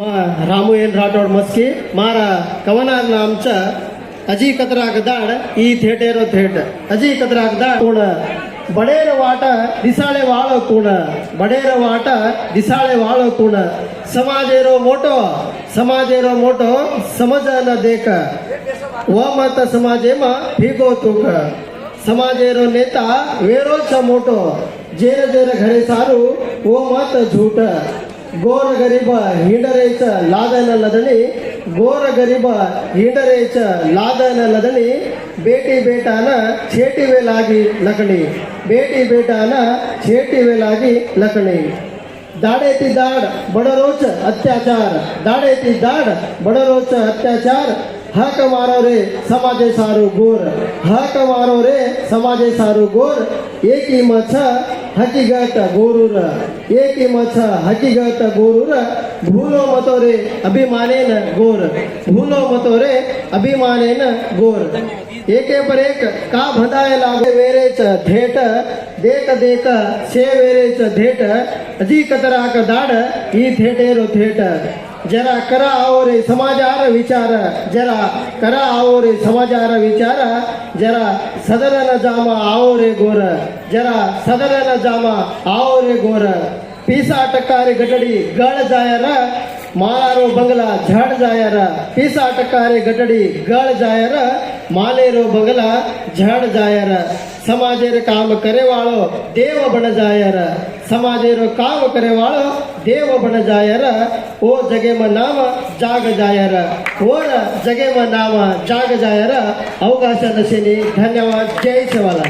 Ramu N Rathod Maski, ಮಾರ ಕವನಾರ್ ನಾಮ್ಚ ಅಜಿ ಕತರಾಗ ಈ theatre ಥೇಟ್. ಅಜಿ ಕತರಾಗ ಕೂಡ ಬಡೇರ ವಾಟ ದಿಸಾಳೆ ವಾಳ ಕೂಣ. ಬಡೇರ ವಾಟ ದಿಸಾಳೆ ವಾಳ ಕೂಣ. ಸಮಾಜೇರೋ ಮೋಟೋ ಸಮಾಜೇರೋ ಮೋಟೋ, ಸಮಾಜ ದೇಕ. ಓ ಮತ ಸಮಾಜೇಮ ಭೀಗೋ ತೂಕ. ಸಮಾಜೇರೋ ನೇತಾ ವೇರೋ ಚ ಮೋಟೋ. ಜೇರ ಜೇರ ಘರೆ ಸಾರು, ಓ ಮತ ಝೂಟ. ಗೋರ ಗರಿಬ हिंडरेच ಲಾದನಲ್ಲದಲ್ಲಿ ಗೋರ ಗರಿಬ ಹಿಂಡರೇಚ ಲಾದನಲ್ಲದಲ್ಲಿ ಬೇಟಿ ಬೇಟಾನ ಚೇಟಿವೇಲಾಗಿ ಲಕಣಿ ಬೇಟಿ ಬೇಟಾನ ಚೇಟಿವೇಲಾಗಿ ಲಕಣಿ. ದಾಡೇತಿ ದಾಡ್, ಬಡರೋಚ ಅತ್ಯಾಚಾರ. ದಾಡೇತಿ ದಾಡ್, ಬಡರೋಚ ಅತ್ಯಾಚಾರ. ಹಾಕ ಮಾರೋರೆ ಸಮಾಜ ಸಾರು ಗೋರ್ ಹಾಕ ಮಾರೋರೆ ಸಮಾಜ ಸಾರು ಗೋರ್ ಏಕಿ ಮಚ್ಚ ಹಕಿಗತ ಗೋರೂರ ಏಕೆ ಮಚ ಹಕಿಗತ ಗೋರೂರ ಭೂಲೋ ಮತೋರೆ ಅಭಿಮಾನೇನ ಗೋರ ಭೂಲೋ ಮತೋರೆ ಅಭಿಮಾನೇನ ಗೋರ ಏಕೆ ಪರೇಕ ಕಾ ಭದಾಯ ಲಾಭ ವೇರೇಚ ಧೇಟ ದೇಕ ದೇಕ ಸೇ ವೇರೇಚ ಧೇಟ ಅಜಿ ಕತರಾಕ ದಾಡ ಈ ಥೇಟೇರೋ ಥೇಟ ಜರ ಕರ ಅವರೇ ಸಮಾಜಾರ ವಿಚಾರ, ಜರ ಕರ ಅವರೇ ಸಮಾಜಾರ ವಿಚಾರ, ಜರ ಸದರನ ಜಾಮ ಆವರೆ ಗೋರ ಜರ ಸದರನ ಜಾಮ ಆವರೆ ಗೋರ ಪೀಸಾಟಕ್ಕಾರೆ ಗಟಡಿ ಗಾಳ ಜಾಯರ, ಮಾಲಾರೋ ಬಂಗಲ ಝಾಡ್ ಜಾಯರ. ಪೀಸಾಟಕ್ಕಾರೆ ಗಟಡಿ ಗಾಳ ಜಾಯರ, ಮಾಲೇರೋ ಬಂಗಲ ಝಾಡ್ ಜಾಯರ. ಸಮಾಜರ ಕಾಮ ಕರೆವಾಳೋ ದೇವ ಬಣ ಜಾಯರ. ಸಮಾಜೇರು ಕಾವು ಕರೆವಾಳ, ದೇವ ಬಣ ಜಾಯರ, ಓ ಜಗೇಮ ನಾಮ, ಜಾಗ ಜಾಯರ. ಓರ ಜಗೇಮ ನಾಮ, ಜಾಗ ಜಾಯರ. ಅವಕಾಶ ನಶಿನಿ. ಧನ್ಯವಾದ. ಜಯ ಶಿವಾಲ